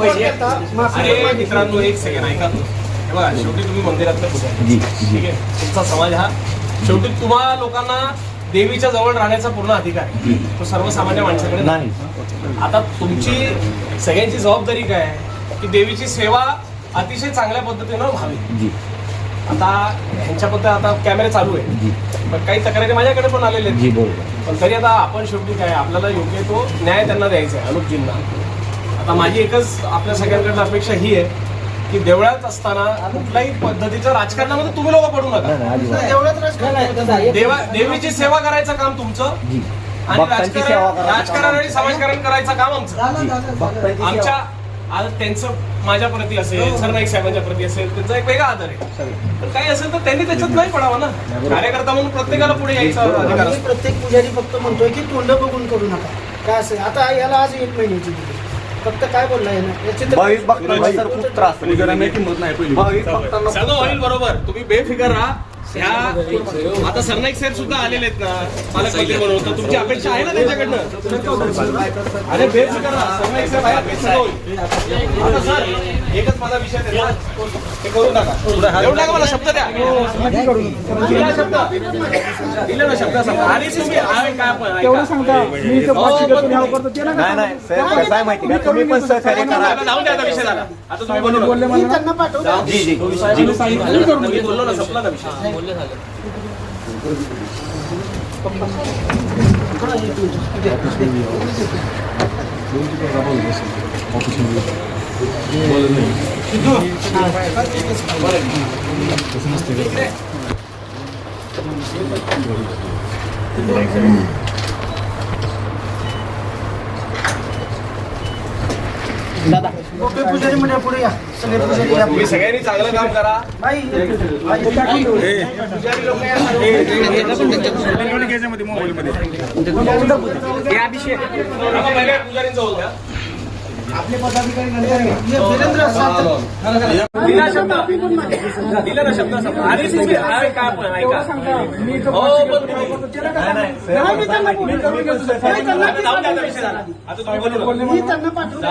अरे. मित्रांनो एक सेकंड ऐका. हे बघा शेवटी तुम्ही जी ठीक आहे? तुमचा समाज हा शेवटी तुम्हा लोकांना देवीच्या जवळ राहण्याचा पूर्ण अधिकार आहे. तो सर्वसामान्य माणसाकडे नाही. आता तुमची सगळ्यांची जबाबदारी काय आहे? की देवीची सेवा अतिशय चांगल्या पद्धतीनं व्हावी. आता ह्यांच्याबद्दल आता कॅमेरे चालू आहे पण काही तक्रारी माझ्याकडे पण आलेले आहेत. पण तरी आता आपण शेवटी काय आपल्याला योग्य तो न्याय त्यांना द्यायचा आहे अनुपजींना. आता माझी एकच आपल्या सगळ्यांकडनं अपेक्षा ही आहे की देवळात असताना कुठल्याही पद्धतीचं राजकारणामध्ये तुम्ही लोक पडू नका. एवढंच राजकारण. देवा देवीची सेवा करायचं काम तुमचं आणि राजकारण करायचं राजकारण काम आणि समाजकारण करायचं काम आमचं. आमच्या आता त्यांचं माझ्या प्रती असेल सरनाईक साहेबांच्या प्रती असेल त्यांचा एक वेगळा आदर आहे. पण काही असेल तर त्यांनी त्याच्यात नाही पडावं ना. कार्यकर्ता म्हणून प्रत्येकाला पुढे यायचा अधिकार. प्रत्येक पुजारी फक्त म्हणतोय की तोंड बघून करू नका. काय असेल? आता याला आज एक महिन्याची दिली. फक्त काय बोलला भाविक भक्तांना सर खूप त्रास भाविक भक्तांना सगळं होईल बरोबर. तुम्ही बेफिकर राहा. ह्या आता सरनाईक साहेब सुद्धा आलेले आहेत ना पालकमंत्री म्हणून. तर तुमची अपेक्षा आहे ना त्यांच्याकडनं? अरे बेफिकर राहा. सरनाईक होईल. आता सर एकच माझा विषय आहे ना. ते करू नका देऊ नका मला शब्द द्या. दिला शब्द. दिला ना शब्द आणि आहे काय पण. हो, पण तुम्ही- नाही नाही साहेब कसं आहे माहिती का? तुम्ही पण सहकार्य करा. आता जाऊन द्या आता विषय झाला. आता तुम्ही बोलू नका. मी त्यांना पाठवतो जी जी. मी बोललो ना संपला ना विषय. ओके पुजारी म्हणजे पुढे या सगळे पुजारी या तुम्ही सगळ्यांनी चांगलं काम करा पुजारी लोक या हे वीरेंद्र सात दिला शब्द. दिला ना शब्द समजा. आणि तुम्ही आहे काय पण ऐका पण तुम्ही नाही. नाही साहेब कसं आहे माहिती का तुम्ही पण सहकार्य करा आता जाऊन द्या आता विषय झाला. आता तुम्ही बोलू नका. मी त्यांना पाठवतो